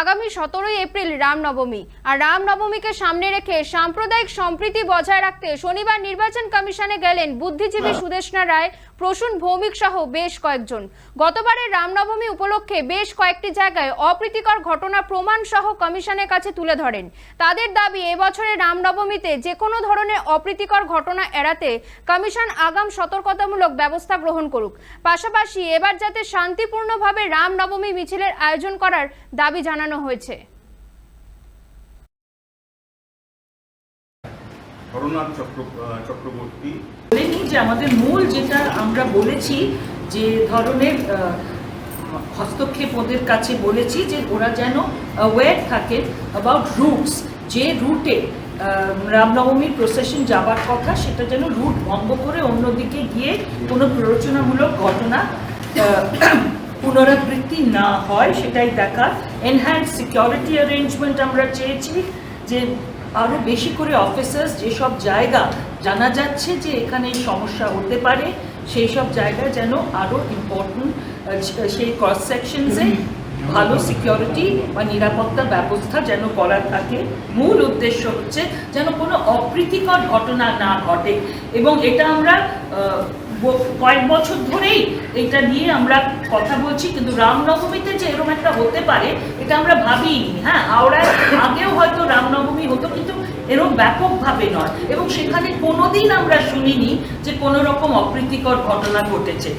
আগামী সতেরোই এপ্রিল রামনবমী। আর রামনবমীকে সামনে রেখে সাম্প্রদায়িক সম্প্রীতি বজায় রাখতে শনিবার নির্বাচন কমিশনে গেলেন বুদ্ধিজীবী সুদেষ্ণা রায় প্রসূন ভৌমিক সহ বেশ কয়েকজন। গতবারের রামনবমী উপলক্ষে বেশ কয়েকটি জায়গায় অপ্রীতিকর ঘটনা প্রমাণ সহ কমিশনের কাছে তুলে ধরেন। তাদের দাবি এবছরের রামনবমীতে যে কোনো ধরনের অপ্রীতিকর ঘটনা এড়াতে কমিশন আগাম সতর্কতামূলক ব্যবস্থা গ্রহণ করুক। পাশাপাশি এবার যাতে শান্তিপূর্ণভাবে রামনবমী মিছিলের আয়োজন করার দাবি জানানো হয়েছে। চক্রবর্তী। বলেনি যে আমাদের মূল যেটা আমরা বলেছি যে ধরনের হস্তক্ষেপ ওদের কাছে বলেছি যে ওরা যেন অ্যাওয়্যার থাকে অ্যাবাউট রুটস যে রুটে রামনবমীর প্রসেশন যাবার কথা সেটা যেন রুট বন্ধ করে অন্যদিকে গিয়ে কোনো প্ররোচনামূলক ঘটনা আহ, পুনরাবৃত্তি না হয়, সেটাই দেখা এনহ্যান্স সিকিউরিটি অ্যারেঞ্জমেন্ট আমরা চেয়েছি যে আরও বেশি করে অফিসার্স যেসব জায়গা জানা যাচ্ছে যে এখানে সমস্যা হতে পারে, সেই সব জায়গায় যেন আরও ইম্পর্টেন্ট সেই ক্রস সেকশনসে ভালো সিকিউরিটি বা নিরাপত্তা ব্যবস্থা যেন করা থাকে। মূল উদ্দেশ্য হচ্ছে যেন কোনো অপ্রীতিকর ঘটনা না ঘটে। এবং এটা আমরা কয়েক বছর ধরেই এটা নিয়ে আমরা কথা বলছি, কিন্তু রামনবমীতে যে এরকম একটা হতে পারে, এটা আমরা ভাবিনি হ্যাঁ হাওড়ায় আগেও হয়তো রামনবমী হতো, কিন্তু এরকম ব্যাপকভাবে নয়। এবং সেখানে কোনোদিন আমরা শুনিনি যে কোনো রকম অপ্রীতিকর ঘটনা ঘটেছে।